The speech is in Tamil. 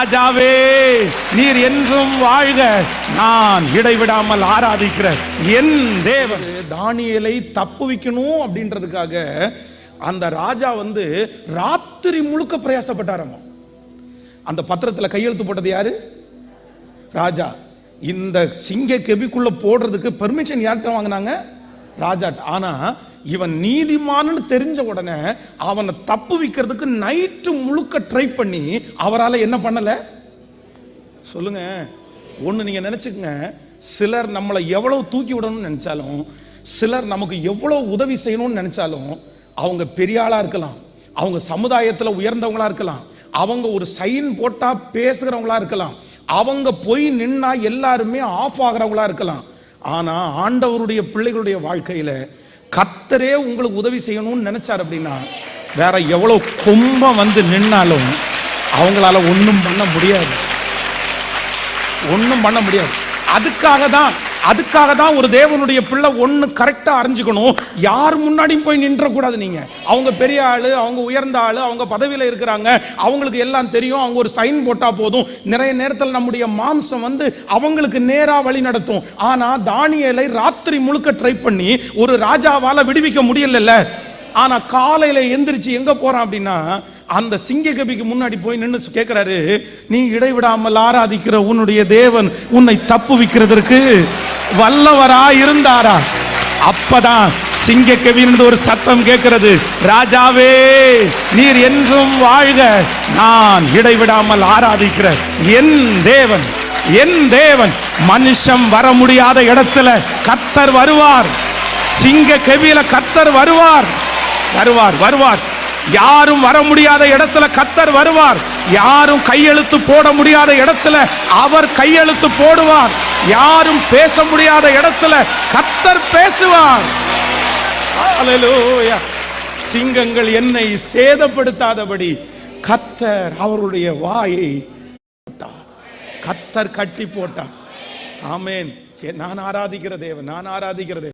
ராஜாவே நீர் என்றும் வாழ்க. நான் இடைவிடாமல் ஆராதிக்கிற என் தேவன். தானியலை தப்பு வைக்கணும் அப்படின்றதுக்காக அந்த ராஜா வந்து ராத்திரி முழுக்க பிரயாசப்பட்டாராமா. அந்த பத்திரத்தில் கையெழுத்து போட்டது யாரு? ராஜா. இந்த சிங்க கெபிக்குள்ள போடுறதுக்கு பெர்மிஷன் யார்கிட்ட வாங்கினாங்க? ராஜா ஆனா இவன் நீதிமான்னு தெரிஞ்ச உடனே அவனை தப்பு வைக்கிறதுக்கு நைட்டு முழுக்க ட்ரை பண்ணி அவரால் என்ன பண்ணலை? சொல்லுங்க. ஒன்று நீங்கள் நினச்சிக்கங்க. சிலர் நம்மளை எவ்வளோ தூக்கி விடணும்னு நினச்சாலும் சிலர் நமக்கு எவ்வளோ உதவி செய்யணும்னு நினச்சாலும் அவங்க பெரிய இருக்கலாம். அவங்க சமுதாயத்தில் உயர்ந்தவங்களா இருக்கலாம். அவங்க ஒரு சைன் போட்டால் பேசுகிறவங்களா இருக்கலாம். அவங்க போய் நின்னா எல்லாருமே ஆஃப் ஆகிறவங்களா இருக்கலாம். ஆனால் ஆண்டவருடைய பிள்ளைகளுடைய வாழ்க்கையில் கத்தரே உங்களுக்கு உதவி செய்யணும்னு நினைச்சார் அப்படின்னா வேற எவ்வளோ கும்பம் வந்து நின்னாலும் அவங்களால ஒன்றும் பண்ண முடியாது. ஒன்றும் பண்ண முடியாது. அதுக்காக தான் அதுக்காக தான் ஒரு தேவனுடைய பிள்ளை ஒன்று கரெக்டாக அறிஞ்சுக்கணும். யார் முன்னாடியும் போய் நின்றக்கூடாது நீங்கள் அவங்க பெரிய ஆள் அவங்க உயர்ந்த ஆள் அவங்க பதவியில் இருக்கிறாங்க. அவங்களுக்கு எல்லாம் தெரியும். அவங்க ஒரு சைன் போட்டால் போதும். நிறைய நேரத்தில் நம்முடைய மாம்சம் வந்து அவங்களுக்கு நேராக வழி நடத்தும். ஆனால் தானியலை ராத்திரி முழுக்க ட்ரை பண்ணி ஒரு ராஜாவால் விடுவிக்க முடியலல்ல. ஆனால் காலையில் எந்திரிச்சு எங்கே போகிறான் அப்படின்னா அந்த சிங்க கபிக்கு முன்னாடி போய் நின்று கேட்கிறாரு நீ இடைவிடாமல் ஆராதிக்கிற உன்னுடைய தேவன் உன்னை தப்பு வைக்கிறதற்கு வல்லவரா இருந்தாரா? அப்பதான் சிங்க கவியிலிருந்து ஒரு சத்தம் கேட்கிறது ராஜாவே நீர் என்றும் வாழ்க. நான் இடைவிடாமல் ஆராதிக்கிற என் தேவன் என் தேவன் மனுஷன் வர முடியாத இடத்துல கத்தர் வருவார். சிங்க கவியில கத்தர் வருவார். வருவார் வருவார். யாரும் வர முடியாத இடத்துல கத்தர் வருவார். யாரும் கையெழுத்து போட முடியாத இடத்துல அவர் கையெழுத்து போடுவார். யாரும் பேச முடியாத இடத்துல கத்தர் பேசுவார். சிங்கங்கள் என்னை சேதப்படுத்தாதபடி கத்தர் அவருடைய வாயை கத்தர் கட்டி போட்டார். ஆமேன். நான் ஆராதிக்கிற தேவன் நான் ஆராதிக்கிற தேவன்.